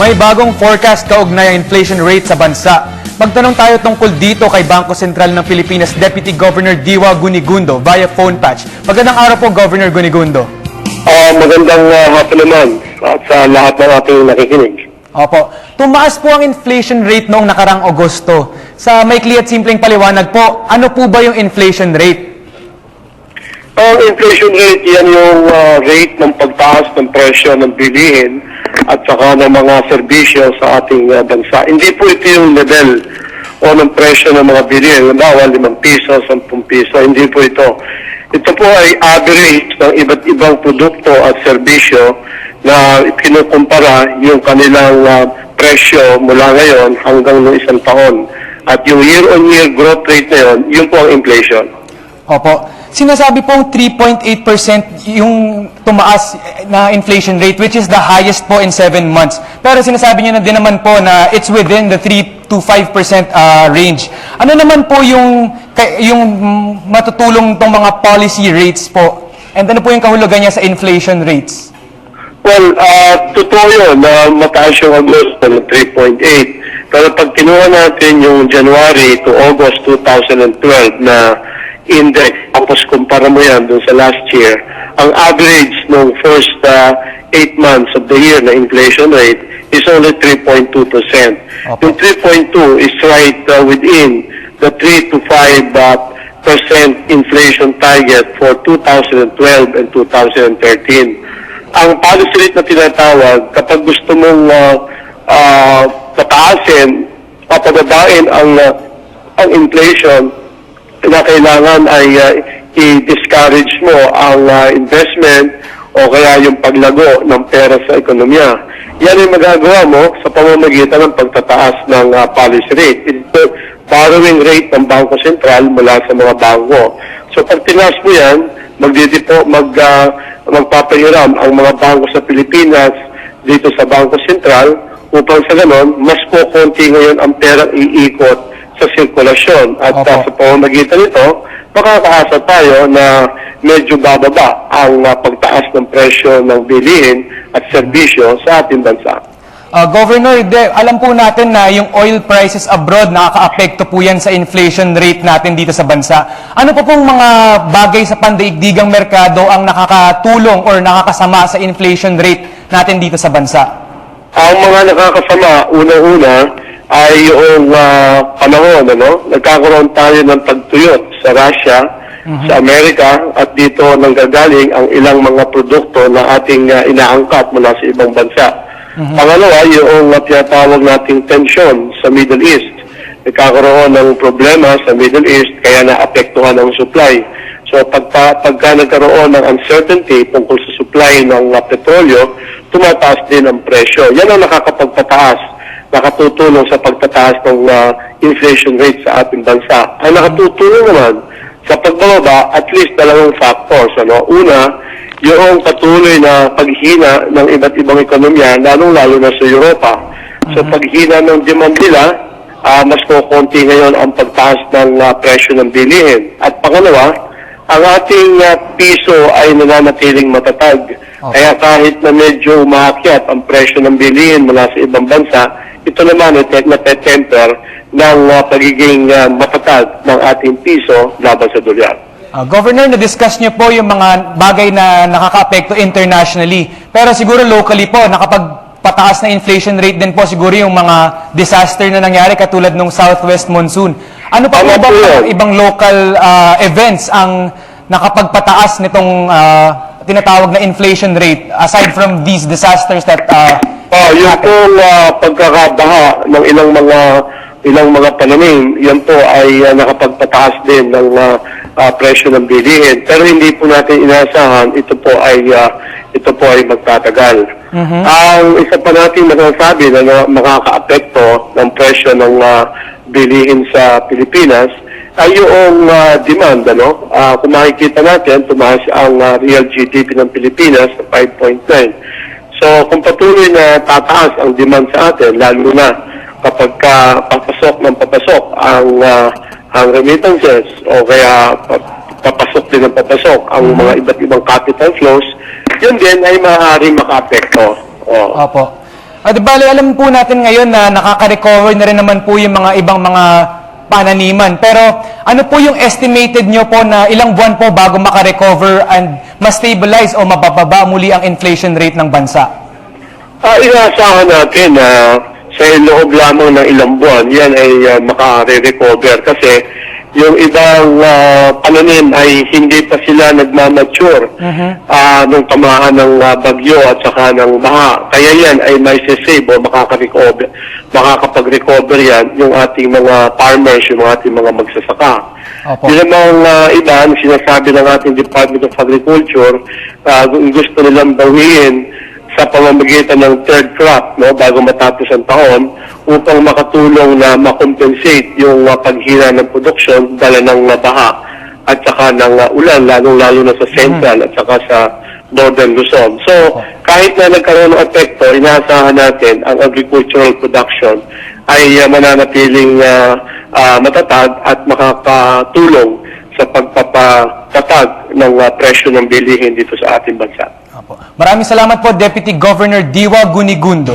May bagong forecast kaugnay ang inflation rate sa bansa. Magtanong tayo tungkol dito kay Bangko Sentral ng Pilipinas Deputy Governor Diwa Gunigundo via phone patch. Magandang araw po, Governor Gunigundo. Ah, magandang uh, hapon naman at sa lahat ng ating nakikinig. Opo. Tumaas po ang inflation rate noong nakarang Agosto. Sa maikli at simpleng paliwanag po, ano po ba yung inflation rate? Ang inflation rate, yan yung ah, rate ng pagtaas ng presyo ng bilihin at saka ng mga serbisyo sa ating ah, bansa. Hindi po ito yung level o ng presyo ng mga bilihin. Halimbawa, 5 piso, 10 piso. Hindi po ito. Ito po ay average ng iba't ibang produkto at serbisyo na kinukumpara yung kanilang ah, presyo mula ngayon hanggang noong isang taon. At yung year-on-year growth rate na yun, yun po ang inflation. Opo. Sinasabi pong 3.8% yung tumaas na inflation rate which is the highest po in 7 months. Pero sinasabi niyo na din naman po na it's within the 3 to 5% uh, range. Ano naman po yung yung matutulong tong mga policy rates po? And ano po yung kahulugan niya sa inflation rates? Well, uh, totoo yun na mataas yung Agosto ng 3.8. Pero pag kinuha natin yung January to August 2012 na index, tapos kumpara mo yan dun sa last year, ang average ng first uh, 8 months of the year na inflation rate is only 3.2%. Opo. Yung 3.2 is right uh, within the 3 to 5 uh, percent inflation target for 2012 and 2013 ang policy rate na tinatawag, kapag gusto mong uh, uh, pataasin, papababain ang, uh, ang inflation, na kailangan ay uh, i-discourage mo ang uh, investment o kaya yung paglago ng pera sa ekonomiya. Yan ay magagawa mo sa pamamagitan ng pagtataas ng uh, policy rate. Ito, borrowing rate ng Bangko Sentral mula sa mga bangko. So pag tinaas mo yan, magdidipo, mag, uh, magpapahiram ang mga bangko sa Pilipinas dito sa Bangko Sentral upang sa ganon, mas kukunti ngayon ang perang iikot sa sirkulasyon. At Opo. uh, sa pamamagitan nito, makakaasa tayo na medyo bababa ang uh, pagtaas ng presyo ng bilihin at serbisyo sa ating bansa. Uh, Governor, de, alam po natin na yung oil prices abroad nakaka-apekto po yan sa inflation rate natin dito sa bansa. Ano po pong mga bagay sa pandaigdigang merkado ang nakakatulong or nakakasama sa inflation rate natin dito sa bansa? Ang mga nakakasama, unang-una, ay yung ah, panahon, ano? Nagkakaroon tayo ng pagtuyot sa Russia, sa Amerika, at dito nanggagaling ang ilang mga produkto na ating ah, inaangkat mula sa ibang bansa. Pangalawa, yung uh, tinatawag nating tension sa Middle East. Nagkakaroon ng problema sa Middle East, kaya naapektuhan ang supply. So pagka, pagka nagkaroon ng uncertainty tungkol sa supply ng uh, petrolyo, tumataas din ang presyo. Yan ang nakakapagpataas, nakatutulong sa pagtataas ng uh, inflation rate sa ating bansa. Ang nakatutulong naman sa pagbababa, at least dalawang factors. Ano? Una, yung patuloy na paghina ng iba't ibang ekonomiya, lalong-lalo na sa Europa. So paghina ng demand nila, ah, mas kukunti ngayon ang pagtaas ng ah, presyo ng bilihin. At pangalawa, ang ating ah, piso ay nananatiling matatag. Okay. Kaya kahit na medyo umaakyat ang presyo ng bilihin mula sa ibang bansa, ito naman ay te- natetemper ng ah, pagiging ah, matatag ng ating piso laban sa dolyar. Uh, Governor, na-discuss niyo po yung mga bagay na nakaka-apekto internationally. Pero siguro locally po, nakapagpataas na inflation rate din po siguro yung mga disaster na nangyari katulad ng Southwest Monsoon. Ano pa po ba po yun. ibang local uh, events ang nakapagpataas nitong uh, tinatawag na inflation rate aside from these disasters that uh, Oh, yung pong ah, pagkakabaha ng ilang mga ilang mga pananim, yan po ay ah, nakapagpataas din ng ah, ah, presyo ng bilihin. Pero hindi po natin inaasahan, ito po ay ah, ito po ay magtatagal. Ang isa pa natin masasabi na, na makakaapekto ng presyo ng ah, bilihin sa Pilipinas ay yung ah, demand. Ano? Ah, kung makikita natin, tumaas ang ah, real GDP ng Pilipinas sa 5.9. So, kung patuloy na tataas ang demand sa atin, lalo na kapag ka papasok ng papasok ang, ah, ang remittances o kaya pa- papasok din ng papasok ang mga iba't ibang capital flows, yun din ay maaaring makaapekto. Oh. Opo. Di bale, alam po natin ngayon na nakaka-recover na rin naman po yung mga ibang mga pananiman. Pero ano po yung estimated nyo po na ilang buwan po bago maka-recover and ma-stabilize o mabababa muli ang inflation rate ng bansa? Ah, inaasahan natin na sa loob lamang ng ilang buwan, yan ay uh, makare-recover kasi yung ibang ah, pananim ay hindi pa sila nagmamature ah, nung tamaan ng ah, bagyo at saka ng baha. Kaya yan ay may save o makaka-recover, makakapag-recover yan yung ating mga farmers, yung ating mga magsasaka. Opo. Yung namang ah, iba, sinasabi ng ating Department of Agriculture, kung gusto nilang bawiin sa pamamagitan ng third crop no bago matapos ang taon upang makatulong na makompensate yung uh, paghina ng production dala ng uh, baha at saka ng uh, ulan lalong-lalo na sa central at saka sa northern Luzon. So, kahit na nagkaroon ng epekto, inaasahan natin ang agricultural production ay uh, mananatiling uh, uh, matatag at makakatulong sa pagpapatatag ng uh, presyo ng bilihin dito sa ating bansa. Opo. Maraming salamat po, Deputy Governor Diwa Gunigundo.